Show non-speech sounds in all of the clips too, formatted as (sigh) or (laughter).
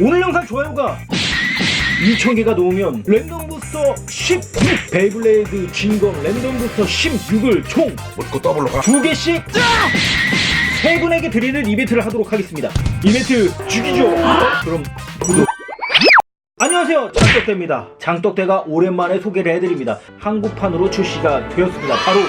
오늘 영상 좋아요가 2,000개가 넘으면 랜덤 부스터 16 베이블레이드 진검 랜덤 부스터 16을 총 먹고 더블로 가. 두 개씩 세 분에게 드리는 이벤트를 하도록 하겠습니다. 이벤트 죽이죠. 그럼 구독. 안녕하세요 장떡대입니다. 장떡대가 오랜만에 소개를 해드립니다. 한국판으로 출시가 되었습니다. 바로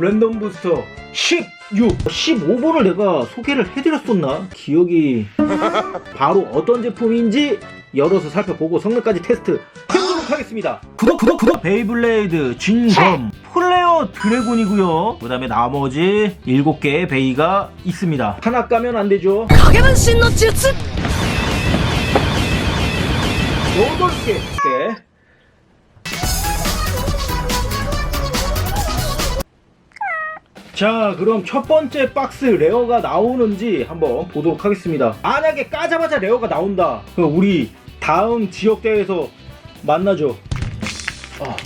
랜덤 부스터 16 15번을 내가 소개를 해드렸었나? 기억이 (laughs) 바로 어떤 제품인지 열어서 살펴보고 성능까지 테스트 해보도록 하겠습니다. 구독 구독 구독. 베이블레이드 진검 플레어 드래곤이고요. 그 다음에 나머지 7개의 베이가 있습니다. 하나 까면 안 되죠? 가게는 신노 지츠 8개. 자 그럼 첫 번째 박스 레어가 나오는지 한번 보도록 하겠습니다 만약에 까자마자 레어가 나온다 그럼 우리 다음 지역대회에서 만나죠 어.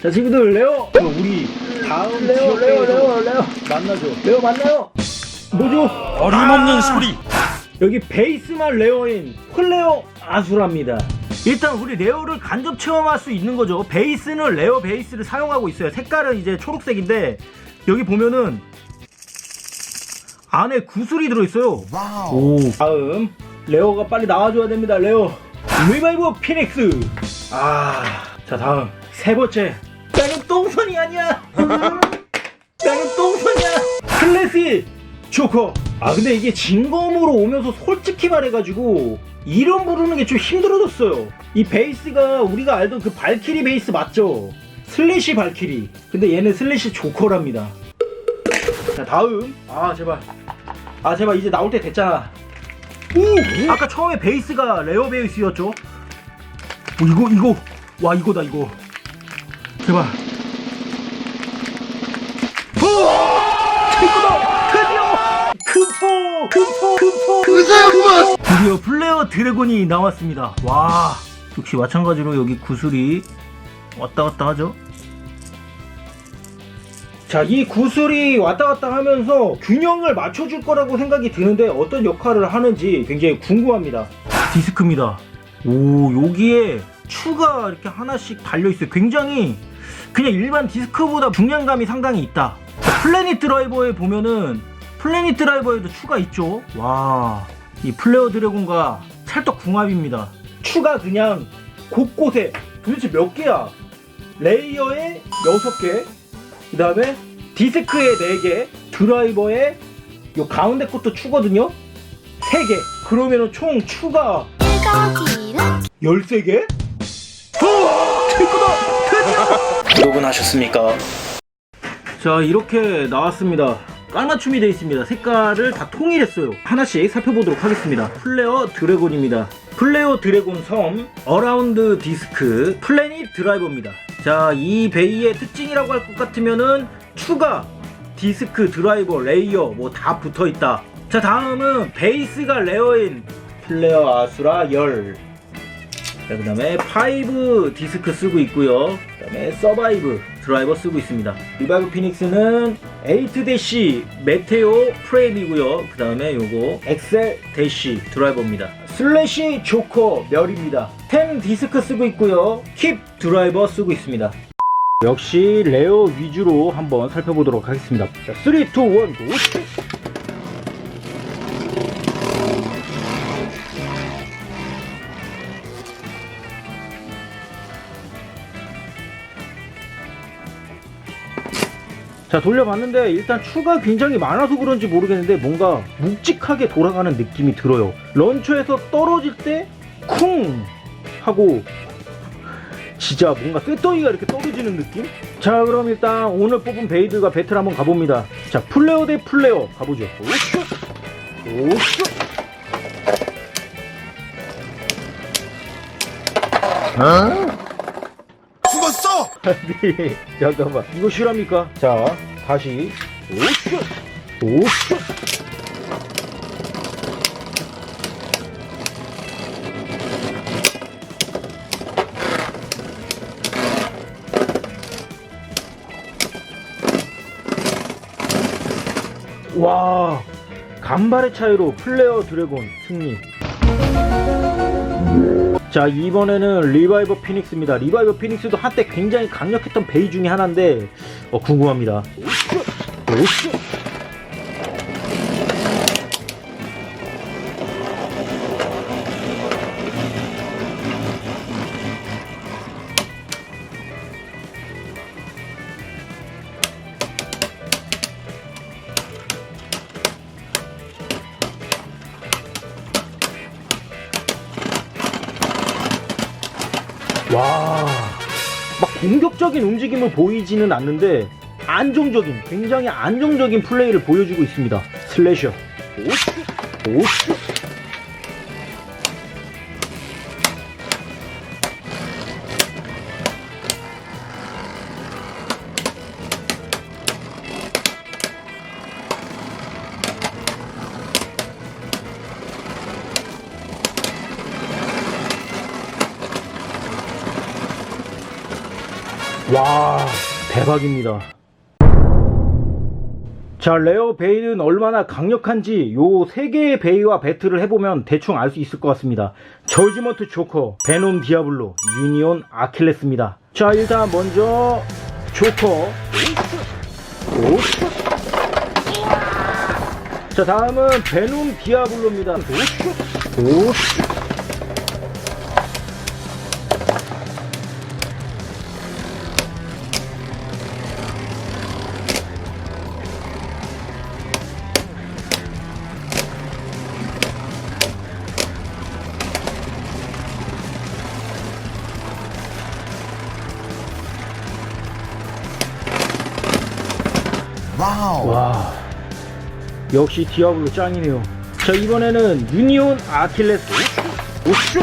자 친구들 레어 그럼 우리 다음 레어 레어 레어 레어 만나죠 레어 만나요 뭐죠? 어림없는 아! 소리. 여기 베이스만 레어인 플레어 아수라입니다. 일단 우리 레어를 간접 체험할 수 있는 거죠. 베이스는 레어 베이스를 사용하고 있어요. 색깔은 이제 초록색인데 여기 보면은 안에 구슬이 들어있어요. 오. 다음 레어가 빨리 나와줘야 됩니다. 레어 리바이브 피닉스. 아, 자 다음 세 번째. 나는 똥손이 아니야. (laughs) 나는 똥손이야. 클래시 조커. 아 근데 이게 진검으로 오면서 솔직히 말해가지고 이름 부르는 게 좀 힘들어졌어요. 이 베이스가 우리가 알던 그 발키리 베이스 맞죠? 슬래시 발키리. 근데 얘는 슬래시 조커랍니다. 자 다음. 아 제발. 아 제발 이제 나올 때 됐잖아. 오! 아까 처음에 베이스가 레어 베이스였죠? 오, 이거 이거 와 이거다 이거. 제발. 금포 금포 드디어 플레어 드래곤이 나왔습니다 와 역시 마찬가지로 여기 구슬이 왔다 갔다 하죠? 자 이 구슬이 왔다 갔다 하면서 균형을 맞춰줄 거라고 생각이 드는데 어떤 역할을 하는지 굉장히 궁금합니다. 디스크입니다. 오 여기에 추가 이렇게 하나씩 달려있어요. 굉장히 그냥 일반 디스크보다 중량감이 상당히 있다. 자, 플래닛 드라이버에 보면은 플래닛 드라이버에도 추가 있죠? 와 이 플레어 드래곤과 찰떡 궁합입니다. 추가 그냥 곳곳에 도대체 몇 개야 레이어에 6개 그 다음에 디스크에 4개 드라이버에 요 가운데 것도 추거든요. 3개. 그러면은 총 추가 13개? 구독은 하셨습니까? 자 이렇게 나왔습니다. 깔맞춤이 되어 있습니다. 색깔을 다 통일했어요. 하나씩 살펴보도록 하겠습니다. 플레어 드래곤입니다. 플레어 드래곤 섬 어라운드 디스크 플래닛 드라이버입니다 자 이 베이의 특징이라고 할 것 같으면은 추가 디스크 드라이버 레이어 뭐 다 붙어 있다 자 다음은 베이스가 레어인 플레어 아수라 열 자, 그 다음에 파이브 디스크 쓰고 있고요. 그 다음에 서바이브 드라이버 쓰고 있습니다. 리바이브 피닉스는 8 대시 메테오 프레임이고요. 그 다음에 요거 엑셀 대시 드라이버입니다. 슬래시 조커 멸입니다. 10 디스크 쓰고 있고요. 킵 드라이버 쓰고 있습니다. 역시 레어 위주로 한번 살펴보도록 하겠습니다. 자, 3, 2, 1, 고! 자 돌려봤는데 일단 추가 굉장히 많아서 그런지 모르겠는데 뭔가 묵직하게 돌아가는 느낌이 들어요 런처에서 떨어질 때 쿵 하고 진짜 뭔가 쇳덩이가 이렇게 떨어지는 느낌? 자 그럼 일단 오늘 뽑은 베이드가 배틀 한번 가봅니다 자 플레어 대 플레어 가보죠 오쇼 오쇼 죽었어. (laughs) 네, 잠깐만. 이거 실합니까? 자, 다시. 오쇼! 오쇼! 와, 간발의 차이로 플레어 드래곤 승리. 자 이번에는 리바이버 피닉스입니다 리바이버 피닉스도 한때 굉장히 강력했던 베이 중에 하나인데 어, 궁금합니다 와, 막 공격적인 움직임을 보이지는 않는데 안정적인, 굉장히 안정적인 플레이를 보여주고 있습니다. 슬래셔. 오슈, 오슈. 와, 대박입니다. 자, 레어 베이는 얼마나 강력한지 요 세 개의 베이와 배틀을 해보면 대충 알 수 있을 것 같습니다. 저지먼트 조커, 베놈 디아블로, 유니온 아킬레스입니다. 자, 일단 먼저 조커. 자, 다음은 베놈 디아블로입니다. 역시 디아블로 짱이네요. 자 이번에는 유니온 아킬레스. 오슈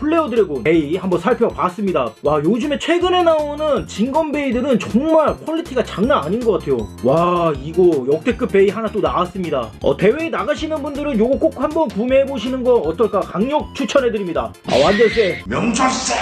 플레어 드래곤 베이 한번 살펴봤습니다. 와 요즘에 최근에 나오는 진건 베이들은 정말 퀄리티가 장난 아닌 것 같아요. 와 이거 역대급 베이 하나 또 나왔습니다. 어, 대회에 나가시는 분들은 요거 꼭 한번 구매해 보시는 거 어떨까 강력 추천해 드립니다. 아 완전 쎄. 명철세.